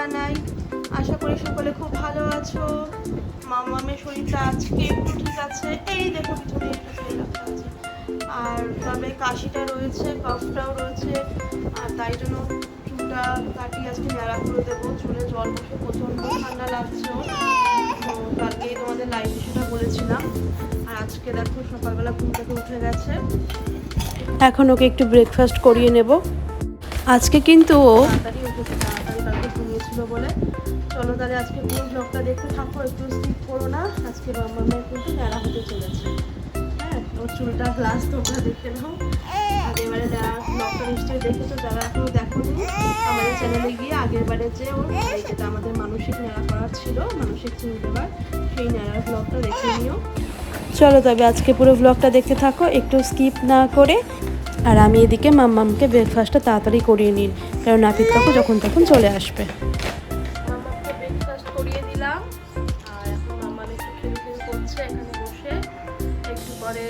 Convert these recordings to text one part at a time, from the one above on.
জানাই। আশা করি সকলে খুব ভালো আছো। মামামের শরীরটা আজকে একটু ঠিক আছে। এই দেখো পিছনে একটা ছেলে আছে। আর তবে কাশিটা রয়েছে কফটাও রয়েছে। আর তাই জন্য চুলটা কাটিয়ে আজকে ন্যাড়া করে দেবো। চুলে জল বসে প্রচণ্ড ঠান্ডা লাগছে। তো কালকেই তোমাদের লাইভ সেটা বলেছিলাম। আর আজকে দেখো সকালবেলা ঘুম থেকে উঠে গেছে। এখন ওকে একটু ব্রেকফাস্ট করিয়ে নেব। আজকে কিন্তু ও ঘুমিয়েছিল বলে। চলো তাহলে আজকে পুরো ব্লগটা দেখতে থাকো, একটু স্কিপ করো না। আজকে মামামের কিন্তু ন্যাড়া হতে চলেছে। হ্যাঁ ওর চুলটা গ্লাস তোমরা দেখতে নাও। আর এবারে ন্যাড়া ব্লগটা নিশ্চয়ই দেখেছ, যারা এখনও দেখোনি, আমাদের চ্যানেলে গিয়ে আগের বারে যে ওর যেটা আমাদের মানসিক ন্যাড়া করার ছিল, মানসিক চুল দেবার সেই ন্যাড়ার ব্লগটা দেখে নিও। চলো তবে আজকে পুরো ব্লগটা দেখতে থাকো, একটু স্কিপ না করে আর আমি এদিকে মাম্মামকে ব্রেকফাস্টটা তাড়াতাড়ি করিয়ে নিন, কারণ নাপিত কাকু যখন তখন চলে আসবে। ব্রেকফাস্ট করিয়ে আর এখন করছে বসে। একটু পরে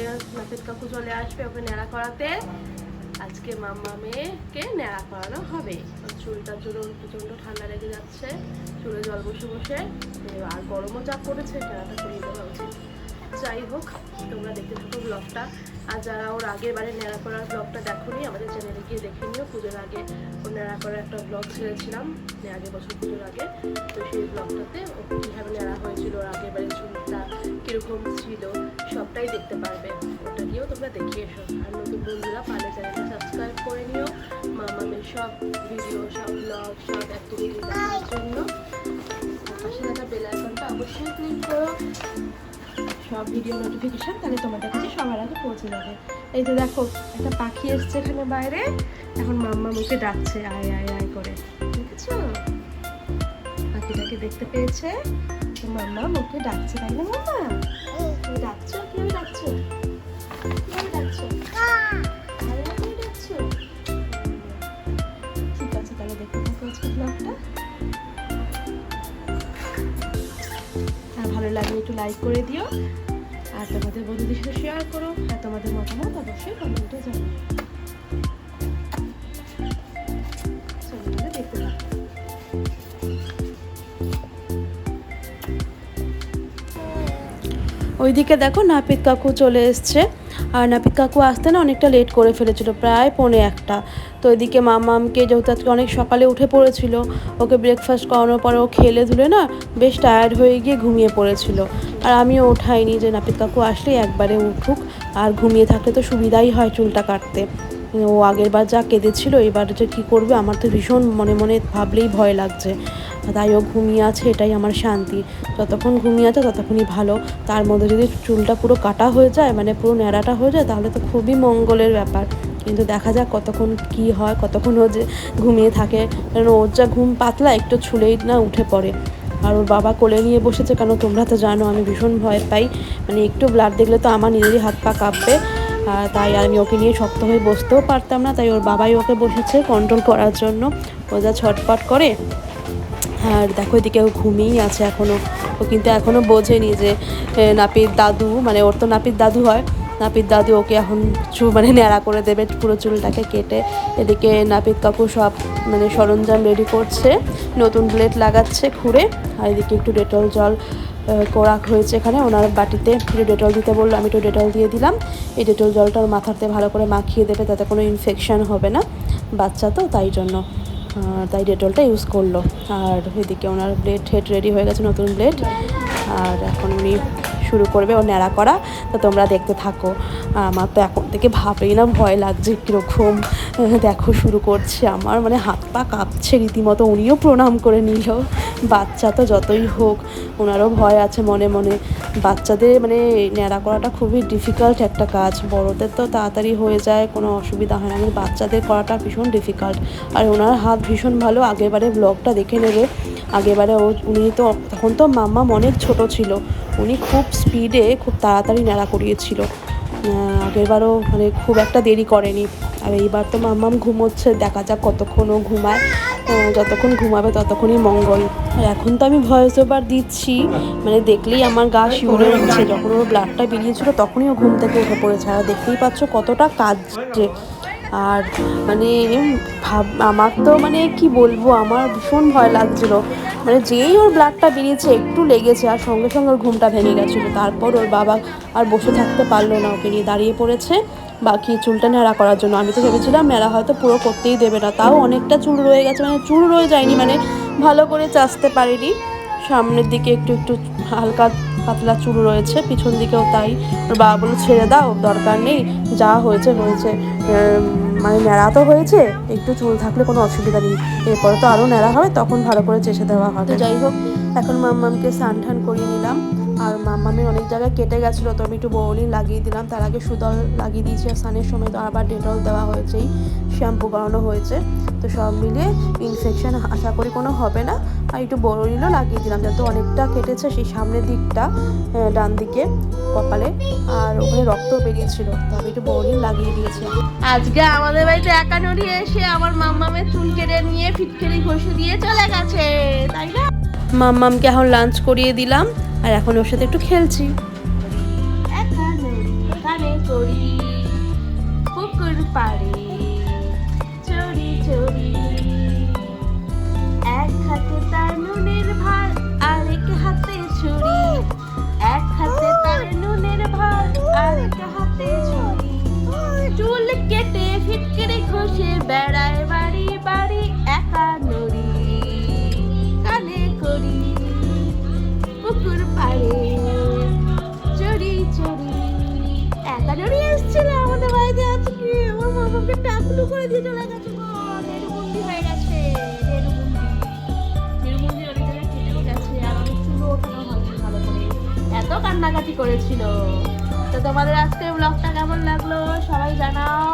কাকু চলে আসবে ওকে ন্যাড়া করাতে। আজকে মাম্মা মেয়েকে ন্যাড়া করানো হবে। চুলটার জন্য প্রচণ্ড ঠান্ডা লেগে যাচ্ছে, চুলে জল বসে বসে। আর গরমও যা পড়েছে, ন্যাড়াটা করিয়ে দেওয়া উচিত। যাই হোক, তোমরা দেখতে থাকো ব্লগটা আর যারা ওর আগের বারে ন্যাড়া করার ব্লগটা দেখোনি, আমাদের চ্যানেলে গিয়ে দেখে নিও। পুজোর আগে ও ন্যাড়া করার একটা ব্লগ ছেড়েছিলাম মানে আগের বছর পুজোর আগে। তো সেই ব্লগটাতে ও কীভাবে ন্যাড়া হয়েছিল, ওর আগের বারে চুলটা কীরকম ছিল, সবটাই দেখতে পারবে। ওটা গিয়েও তোমরা দেখে এসো। আর নতুন বন্ধুরা পালে চ্যানেলটা সাবস্ক্রাইব করে নিও। মামামের সব ভিডিও সব ব্লগ সব অ্যাক্টিভিটি জন্য। সব ভিডিও নোটিফিকেশান তাহলে তোমাদের কাছে সবার আগে পৌঁছে যাবে। এই যে দেখো, একটা পাখি এসছে এখানে বাইরে। এখন মাম্মা মুখে ডাকছে, আয় আয় আয় করে। দেখেছ? পাখিটাকে দেখতে পেয়েছে। তো মাম্মা মুখে ডাকছে, তাই না মাম্মা? ডাকছো? কীভাবে ডাকছো? লাইক করে দিও। আর তোমাদের বন্ধুদের সাথে শেয়ার করো, আর তোমাদের মতামত অবশ্যই কমেন্টে থাকো। ওইদিকে দেখো নাপিত কাকু চলে এসছে। আর নাপিত কাকু আসতে না অনেকটা লেট করে ফেলেছিল, প্রায় পৌনে একটা। তো ওইদিকে মামামকে যেহেতু আজকে অনেক সকালে উঠে পড়েছিল, ওকে ব্রেকফাস্ট করানোর পরে ও খেলে ধুলে না বেশ টায়ার্ড হয়ে গিয়ে ঘুমিয়ে পড়েছিল। আর আমিও ওঠাইনি যে নাপিত কাকু আসলে একবারে উঠুক, আর ঘুমিয়ে থাকলে তো সুবিধাই হয় চুলটা কাটতে। ও আগের বার যা কেঁদেছিল, এবার যে কী করবে, আমার তো ভীষণ মনে মনে ভাবলেই ভয় লাগছে। তাই ও ঘুমিয়ে আছে, এটাই আমার শান্তি। যতক্ষণ ঘুমিয়ে আছে, ততক্ষণই ভালো। তার মধ্যে যদি চুলটা পুরো কাটা হয়ে যায় মানে পুরো ন্যাড়াটা হয়ে যায়, তাহলে তো খুবই মঙ্গলের ব্যাপার। কিন্তু দেখা যাক কতক্ষণ কি হয়, কতক্ষণ ও যে ঘুমিয়ে থাকে। কারণ ওর যা ঘুম পাতলা, একটু ছুলেই না উঠে পড়ে। আর ওর বাবা কোলে নিয়ে বসেছে, কেন তোমরা তো জানো, আমি ভীষণ ভয় পাই। মানে একটু ব্লাড দেখলে তো আমার নিজেরই হাত পা কাঁপবে। তাই আমি ওকে নিয়ে শক্ত হয়ে বসতেও পারতাম না, তাই ওর বাবাই ওকে বসেছে কন্ট্রোল করার জন্য। ও যা ছটপট করে আর দেখো এদিকে ও ঘুমিয়েই আছে এখনও ও কিন্তু এখনও বোঝেনি যে নাপিত দাদু মানে ওর তো নাপিত দাদু হয়। নাপিত দাদু ওকে এখন চু মানে ন্যাড়া করে দেবে, পুরো চুলটাকে কেটে। এদিকে নাপিত কাকু সব মানে সরঞ্জাম রেডি করছে, নতুন ব্লেড লাগাচ্ছে খুঁড়ে। আর এদিকে একটু ডেটল জল করা হয়েছে এখানে। ওনার বাটিতে একটু ডেটল দিতে বলল, আমি একটু ডেটল দিয়ে দিলাম। এই ডেটল জলটা ওর মাথাতে ভালো করে মাখিয়ে দেবে, তাতে কোনো ইনফেকশান হবে না বাচ্চা তো, তাই জন্য। তাই ডেটলটা ইউজ করল। আর এদিকে ওনার ব্লেড হেড রেডি হয়ে গেছে নতুন ব্লেড আর এখন উনি শুরু করবে ও ন্যাড়া করা। তো তোমরা দেখতে থাকো। আমার তো এখন থেকে ভাবেই না ভয় লাগছে কীরকম দেখো শুরু করছে আমার। মানে হাত পা কাঁপছে রীতিমতো, উনিও প্রণাম করে নিল। বাচ্চা তো যতই হোক, ওনারও ভয় আছে মনে মনে। বাচ্চাদের মানে ন্যাড়া করাটা খুবই ডিফিকাল্ট একটা কাজ। বড়দের তো তাড়াতাড়ি হয়ে যায়, কোনো অসুবিধা হয় না। কিন্তু বাচ্চাদের করাটা ভীষণ ডিফিকাল্ট আর ওনার হাত ভীষণ ভালো আগেরবারে ব্লগটা দেখে নেবে। আগেরবারে ও, উনি তো, তখন তো মাম্মা অনেক ছোট ছিল। উনি খুব স্পিডে খুব তাড়াতাড়ি ন্যাড়া করিয়েছিল। আগেরবারও মানে খুব একটা দেরি করেনি। আর এইবার তো মাম্মাম ঘুমোচ্ছে, দেখা যাক কতক্ষণও ঘুমায়। যতক্ষণ ঘুমাবে ততক্ষণই মঙ্গল। আর এখন তো আমি ভয়েস ওভার দিচ্ছি মানে দেখলেই আমার গা শিউরে উঠছে। যখন ওর ব্লাডটা বেরিয়েছিল তখনই ও ঘুম থেকে উঠে পড়েছে। আর দেখতেই পাচ্ছ কতটা কাজ আর মানে ভাব, আমার তো মানে কি বলব, আমার ভীষণ ভয় লাগছিল। মানে যেই ওর ব্লাডটা বেরিয়েছে, একটু লেগেছে, আর সঙ্গে সঙ্গে ওর ঘুমটা ভেঙে গেছিল। তারপর ওর বাবা আর বসে থাকতে পারল না, ওকে নিয়ে দাঁড়িয়ে পড়েছে। বাকি চুলটা ন্যাড়া করার জন্য। আমি তো ভেবেছিলাম ন্যাড়া হয়তো পুরো করতেই দেবে না। তাও অনেকটা চুল রয়ে গেছে মানে চুল রয়ে যায়নি মানে ভালো করে চাচতে পারিনি। সামনের দিকে একটু একটু হালকা পাতলা চুল রয়েছে, পিছন দিকেও তাই। ওর বাবা বলল, ছেড়ে দাও, দরকার নেই, যা হয়েছে হয়েছে। মানে ন্যাড়া তো হয়েছে, একটু চুল থাকলে কোনো অসুবিধা নেই। এরপরে তো আরও ন্যাড়া হবে তখন ভালো করে চেষে দেওয়া হবে। যাই হোক, এখন মাম্মামকে স্নান টান করিয়ে নিলাম। আর মাম্মামের অনেক জায়গায় কেটে গেছিল তো আমি একটু বৌলিন লাগিয়ে দিলাম। তার আগে সুদল লাগিয়ে দিয়েছি আর স্নানের সময় তো আবার ডেটল দেওয়া হয়েছেই শ্যাম্পু করানো হয়েছে। তো সব মিলিয়ে ইনফেকশন আশা করি কোনো হবে না। আর একটু বড়লিনও লাগিয়ে দিলাম যাতে অনেকটা কেটেছে সেই সামনের দিকটা আহ, ডান দিকে কপালে আর ওখানে রক্ত বেরিয়েছিল। তো আমি একটু বড়লিন লাগিয়ে দিয়েছি। আজকে আমাদের বাড়িতে একা নড়ি এসে আমার মাম্মামের চুল কেটে নিয়ে ফিটকেরি ঘষে দিয়ে চলে গেছে তাই না? মাম্মামকে এখন লাঞ্চ করিয়ে দিলাম। আর এখন ওর সাথে একটু খেলছি। পারে নড়ি চলে গেছে হয়ে গেছে এত কান্নাকাটি করেছিল। তো তোমাদের আজকের ব্লগটা কেমন লাগল? সবাই জানাও।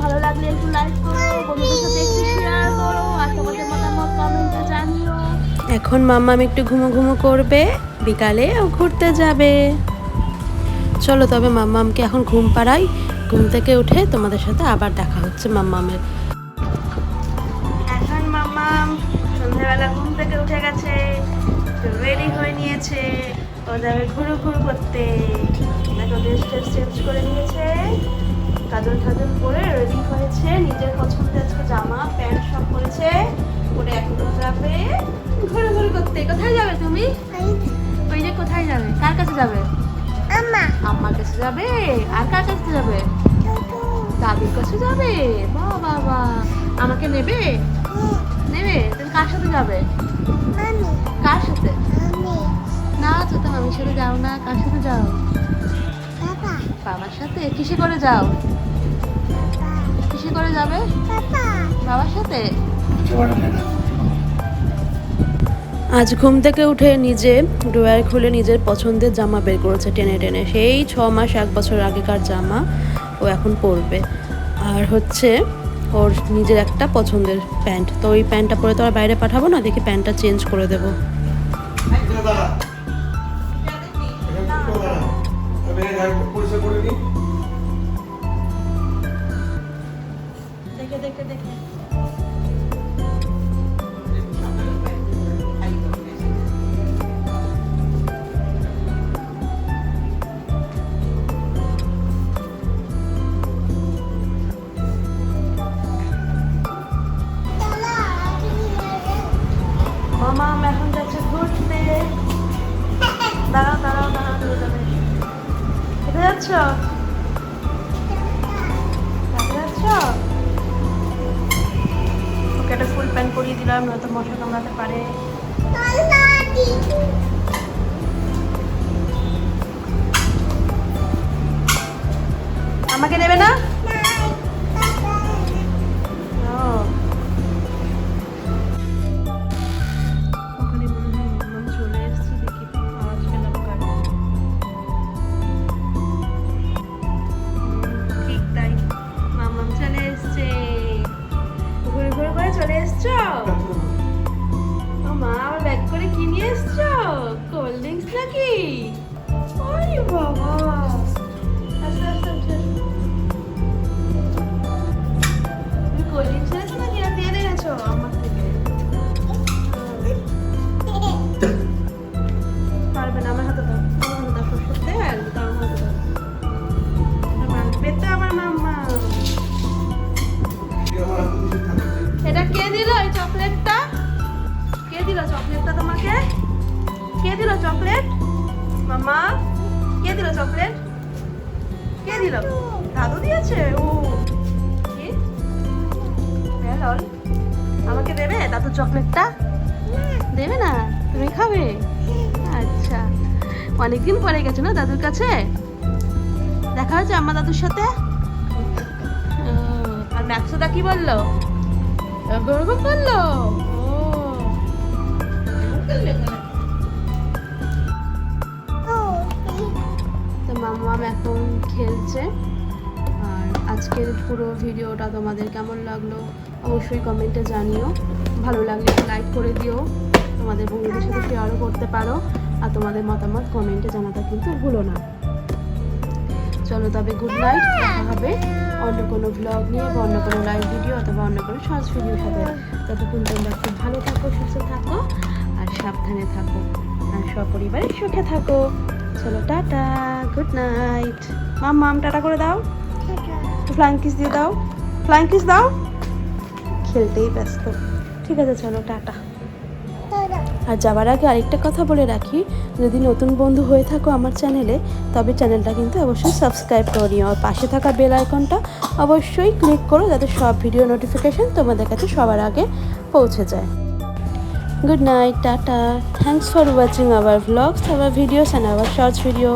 ভালো লাগলে একটু লাইক করো, বন্ধুদের সাথে একটু শেয়ার করো, আর তোমাদের মতামত কমেন্টে জানিও। এখন মাম্মাম একটু ঘুমো ঘুমো করবে, বিকালে ঘুরতে যাবে। চলো তবে মাম্মামকে এখন ঘুম পাড়াই ঘুম থেকে উঠে তোমাদের সাথে আবার দেখা হচ্ছে মাম্মামের এখন মাম্মাম সন্ধ্যাবেলা ঘুম থেকে উঠে গেছে রেডি হয়ে নিয়েছে। ও যাবে ঘুরু ঘুরু করতে। দেখো ড্রেস চেঞ্জ করে নিয়েছে। কাজল টাজল পরে রেডি হয়েছে। নিজের পছন্দের আজকে জামা প্যান্ট সব পরেছে। পরে এখন যাবে ঘুরু ঘুরু করতে। কোথায় যাবে তুমি? ওই যে কোথায় যাবে? কার কাছে যাবে? আম্মার কাছে যাবে? আর কার কাছে যাবে? দাদির কাছে যাবে? বাহ বাবা আমাকে নেবে? নেবে? তুমি কার সাথে যাবে? কার সাথে? না তো তো মামির সাথে যাও না। কার সাথে যাও? বাবার সাথে? কিসে করে যাও? কিসে করে যাবে? বাবার সাথে? আজ ঘুম থেকে উঠে নিজে ড্রয়ার খুলে নিজের পছন্দের জামা বের করেছে টেনে টেনে। সেই ছ মাস, এক বছর আগেকার জামা ও এখন পরবে। আর হচ্ছে ওর নিজের একটা পছন্দের প্যান্ট। তো ওই প্যান্টটা পরে তো আর বাইরে পাঠাবো না, দেখি প্যান্টটা চেঞ্জ করে দেবো। করে? মামা এখন যাচ্ছে ঘুরতে দাঁড়াও দাঁড়াও দাঁড়াও তুমি যাবে কোথায় যাচ্ছ? যাচ্ছ? ওকে একটা ফুল প্যান্ট দিলাম মশা পারে। আমাকে নেবে না? আমাকে দেবে? দাদু চকলেটটা? দেবে না? তুমি খাবে? আচ্ছা। অনেকদিন পরে গেছো না দাদুর কাছে? দেখা হয়েছে আমার দাদুর সাথে? আর ম্যাক্সোদা কি বলল? গর্ব ও। তো মাম্মাম এখন খেলছে। আজকের পুরো ভিডিওটা তোমাদের কেমন লাগল অবশ্যই কমেন্টে জানিও। ভালো লাগলে লাইক করে দিও। তোমাদের বন্ধুদের সাথে শেয়ারও করতে পারো। আর তোমাদের মতামত কমেন্টে জানাতে কিন্তু ভুলো না। চলো তবে গুড নাইট দেখা হবে অন্য কোনো ব্লগ নিয়ে বা অন্য কোনো লাইভ ভিডিও অথবা অন্য কোনো শর্টস ভিডিও সাথে। ততক্ষণ তোমরা খুব ভালো থাকো, সুস্থ থাকো আর সাবধানে থাকো। আর সপরিবারে সুখে থাকো। চলো টাটা গুড নাইট মাম মাম, টাটা করে দাও। ফ্লাইং কিস দিয়ে দাও। ফ্লাইং কিস দাও। খেলতেই ব্যস্ত। ঠিক আছে, চলো, টাটা। আর যাওয়ার আগে আরেকটা কথা বলে রাখি, যদি নতুন বন্ধু হয়ে থাকো আমার চ্যানেলে, তবে চ্যানেলটা কিন্তু অবশ্যই সাবস্ক্রাইব করে নিও। আর পাশে থাকা বেল আইকনটা অবশ্যই ক্লিক করো, যাতে সব ভিডিও নোটিফিকেশান তোমাদের কাছে সবার আগে পৌঁছে যায়। Good night tata. Thanks for watching our vlogs our videos and our shorts video